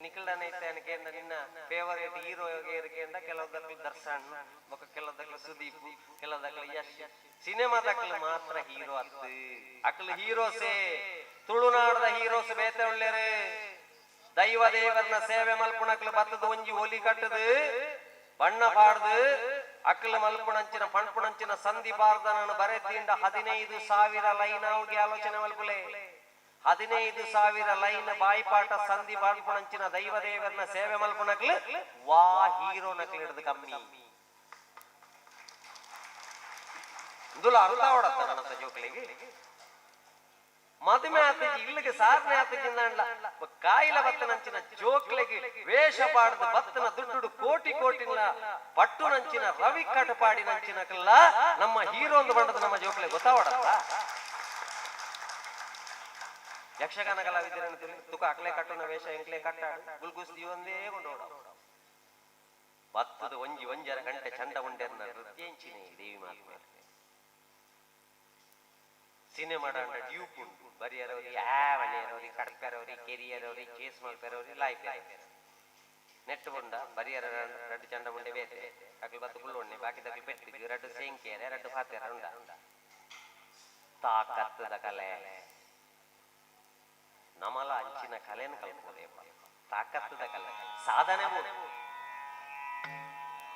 ನಿಖಿಲ್ಡನೈತೆ ಅನ್ಕೇಂದ ನಿನ್ನ favourite hero ಏರಿಕೆಂದ ಕೆಲವದಕ್ಕಲು ದರ್ಶನ್ ಬೊಕ್ಕ ಕೆಲವದಕ್ಕಲು ಸುದೀಪ್ ಕೆಲವದಕ್ಕಲು ಯಶ್. ಸಿನಿಮಾದಕ್ಕಲು ಮಾತ್ರ ಹೀರೋ ಅತ್ತು ಅಕ್ಕಲು ಹೀರೋಸೇ ತುಳುನಾಡದ ಹೀರೋಸ್ ಬೇತೆ ಒಳ್ಳೆರು. ದೈವ ದೇವರನ ಸೇವೆ ಮಲ್ಪುಣಕ್ಲು ಬತ್ತದ ಒಂಜಿ ಒಲಿ ಕಟ್ಟದು, ಬಣ್ಣ ಪಾಡ್ದು ಅಕ್ಕಲು ಮಲ್ಪುಣಂಚಿನ ಪಣ್ಪುಣಂಚಿನ ಸಂಧಿ ಬಾರ್ದನನ್ನು ಬರೆದಿಂದ ಹದಿನೈದು ಸಾವಿರ ಲೈನ್ ಅವ್ಗೆ ಆಲೋಚನೆ ಮಲ್ಪುಲೆ. ಹದಿನೈದು ಸಾವಿರ ಲೈನ್ ಬಾಯಿಪಾಟ ಸಂಧಿ ಬಾಳ್ಪುಣಂಚಿನ ದೈವ ದೇವರನ್ನ ಸೇವೆ ಮಲ್ಪುಣಕ್ಲು ವಾ ಹೀರೋ ನಕ್ಲು ಹಿಡಿದು ಕಮ್ಮಿ. ಇಂದುಲ ಅರ್ಥ ಅವಡತ್ತ ನನ್ನ ಜೋಕ್ಲಿಗೆ ಮದುವೆ ಆತಜಿ ಇಲ್ಲಿಗೆ ಸಾಧನೆ ಆತಜಿಂದ ಕಾಯಿಲ ಬತ್ತನಂಚಿನ ಜೋಕ್ಲೆಗೆ ವೇಷ ಪಾಡದ ಬತ್ತನ ದುಡ್ಡು ಕೋಟಿ ಕೋಟಿನ ಪಟ್ಟು ನಂಚಿನ ರವಿ ಕಟಪಾಡಿ ನಂಚಿನ ನಮ್ಮ ಹೀರೋ ಒಂದು ಬಂಡದ ನಮ್ಮ ಜೋಕ್ಲೆ ಗೊತ್ತಾವಡತ್ತ ಯಕ್ಷಗಾನ ಕಲಾವಿದರನ್ನು ತುಕ ಅಕ್ಲೆ ಕಟ್ಟುನ ವೇಷ ಎಂಕ್ಲೆ ಕಟ್ಟ ಗುಲ್ಗುಸ್ತಿ ಒಂದೇ ಕೊಂಡೋಡ ಭತ್ತದ ಒಂಜಿ ಒಂಜರ ಗಂಟೆ ಚಂಡ ಉಂಡೆರ್ನ ನೃತ್ಯಂಚಿನಿ ದೇವಿ ಮಾತು ಸಿನಿಮಾ ಡ್ಯೂಪ್ ಉಂಟು. ಬರಿಯರವ್ರಿ ಆವನೆಯರವ್ರಿ ಕಡ್ಕರವ್ರಿ, ಕೆರಿಯರವ್ರಿ, ಕೇಸ್ ಮಲ್ಪರವ್ರಿ ಲೈಫ್ ನೆಟ್ ಉಂಡ, ಬರಿಯರ ರಡ್ಡು ಚಂಡ ಉಂಡೆ ಬೇತೆ. ಅಕ್ಲು ಬತ್ತು ಫುಲ್ ಉಣ್ಣೆ, ಬಾಕಿ ದಕ್ಲು ಪೆಟ್ಟಿಗೆ, ರಡ್ಡು ಸೇಂಕೇರೆ ರಡ್ಡು ಫಾತೆರ ಉಂಡ. ತಾಕತ್ತದ ಕಲೆ. ನಮಲ ಅಂಚಿನ ಕಲೆನ ಕಲ್ಪೋದೆ ತಾಕತ್ತದ ಕಲೆ. ಸಾಧನೆ